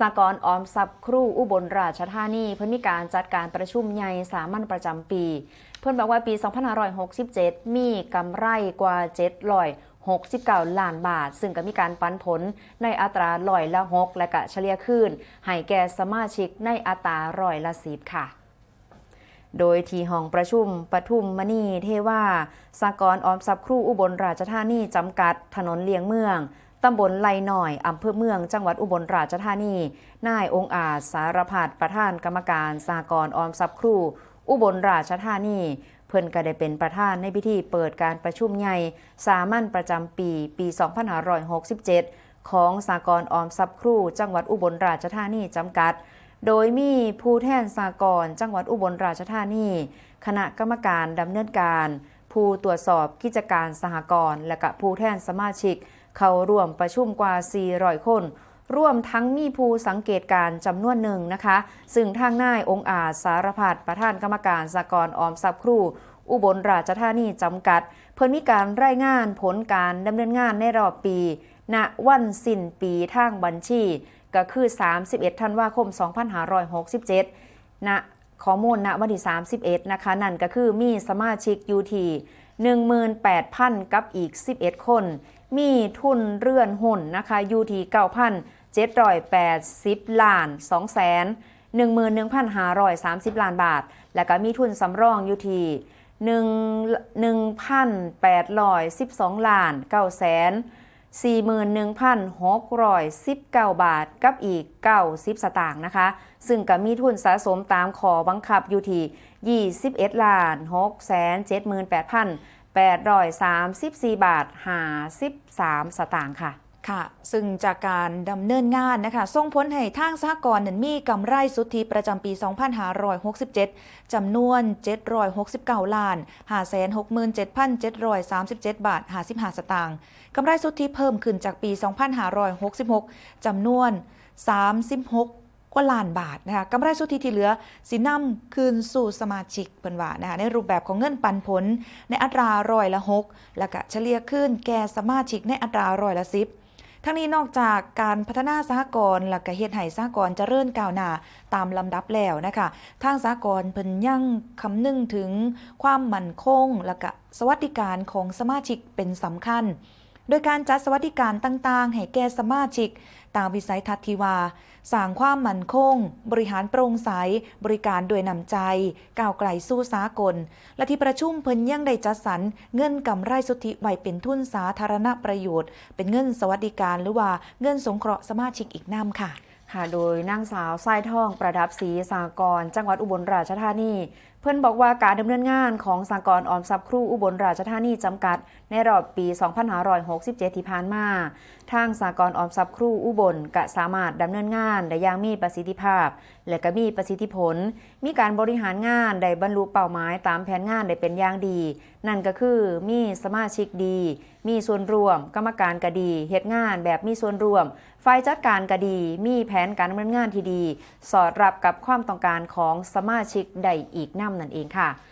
สากลออมทรัพย์ครูอุบลราชธานีเพิ่นมีการจัดการประชุมใหญ่สามัญประจำปี เพิ่อนบอกว่าปี 2567 มีกำไรกว่า769 ล้านบาท ซึ่งก็มีการปันผลในอัตราร้อยละ6และกะเฉลี่ยขึ้นให้แก่สมาชิกในอัตราร้อยละ10ค่ะ โดยที่ห้องประชุมปทุมมณีเทว่าสากลออมทรัพย์ครูอุบลราชธานีจำกัด ถนนเลียงเมือง ตำบลไลหน่อยอำเภอเมือง จังหวัดอุบลราชธานี นายองค์อาจสารพัดประธานกรรมการสากลออมทรัพย์ครู อุบลราชธานี เพิ่นก็ได้เป็นประธานในพิธีเปิดการประชุมใหญ่สามัญประจำปีปี 2567 ของสากลออมทรัพย์ครู จังหวัดอุบลราชธานีจำกัด โดยมีผู้แทนสากลจังหวัดอุบลราชธานี คณะกรรมการดำเนินการ ผู้ตรวจสอบกิจการสหกรณ์และก็ผู้แทนสมาชิก เข้าร่วมประชุมกว่า 400 คน ร่วมทั้งมีผู้สังเกตการจำนวนหนึ่งนะคะ ซึ่งทางนายองค์อาจสารพัดประธานกรรมการสากลออมทรัพย์ครูอุบลราชธานีจำกัด เพิ่นมีการรายงานผลการดำเนินงานในรอบปี ณวันสิ้นปีทางบัญชี ก็คือ 31 ธันวาคม 2567 ณ ข้อมูลณวันที่ 31 นะคะ นั่นก็คือมีสมาชิกอยู่ที่18,000 กับอีก 11 คน มีทุนเรื่อนหุ้นนะคะอยู่ที่9,780 ล้าน2แสน11,530 ล้านบาท แล้วก็มีทุนสำรองอยู่ที่1,812 ล้าน9แสน 41,619 บาทกับอีก 90 สตางค์นะคะ ซึ่งก็มีทุนสะสมตามขอบังคับอยู่ที่21ล้าน678,834 บาท 53 สตางค์ค่ะ ค่ะ ซึ่งจากการดำเนินงานนะคะส่งผลให้ทางสหกรณ์นั้นมีกำไรสุทธิประจำปี 2567 จำนวน 769 ล้าน 567,737 บาท 55 สตางค์กำไรสุทธิเพิ่มขึ้นจากปี 2566 จำนวน 36กว่าล้านบาทนะคะกำไรสุทธิที่เหลือสินำคืนสู่สมาชิกเพิ่นว่านะคะในรูปแบบของเงินปันผลในอัตราร้อยละ6แล้วก็เฉลี่ยขึ้นแก่สมาชิกในอัตราร้อยละ10 ทั้งนี้นอกจากการพัฒนาสหกรณ์และกะเฮ็ดให้สหกรณ์เจริญก้าวหน้าตามลำดับแล้วนะคะทางสหกรณ์เพิ่นยังคำนึงถึงความมั่นคงและก็สวัสดิการของสมาชิกเป็นสำคัญ โดยการจัดสวัสดิการต่างๆ ให้แก่สมาชิก ตามวิสัยทัศน์ที่ว่าสร้างความมั่นคง บริหารโปร่งใส บริการด้วยนำใจ ก้าวไกลสู้สากล และที่ประชุมเพิ่นยังได้จัดสรรเงินกำไรสุทธิไว้เป็นทุนสาธารณประโยชน์ เป็นเงินสวัสดิการหรือว่าเงินสงเคราะห์สมาชิกอีกน้ำค่ะค่ะ โดยนางสาวสร้อยทองประดับศรีสากร จังหวัดอุบลราชธานีเพื่อนบอกว่าการดำเนินงานของสากรออมทรัพย์ครูอุบลราชธานีจำกัด ในรอบปี 2567 ที่ผ่านมา ทางสากรออมทรัพย์ครูอุบลกะสามารถดำเนินงานได้อย่างมีประสิทธิภาพ และก็มีประสิทธิผล มีการบริหารงานได้บรรลุเป้าหมายตามแผนงานได้เป็นอย่างดี นั่นก็คือมีสมาชิกดี มีส่วนร่วม กรรมการก็ดีเหตุงานแบบมีส่วนร่วมฝ่ายจัดการก็ดี มีแผนการดำเนินงานที่ดี สอดรับกับความต้องการของสมาชิกใดอีกน้ำนั่นเองค่ะ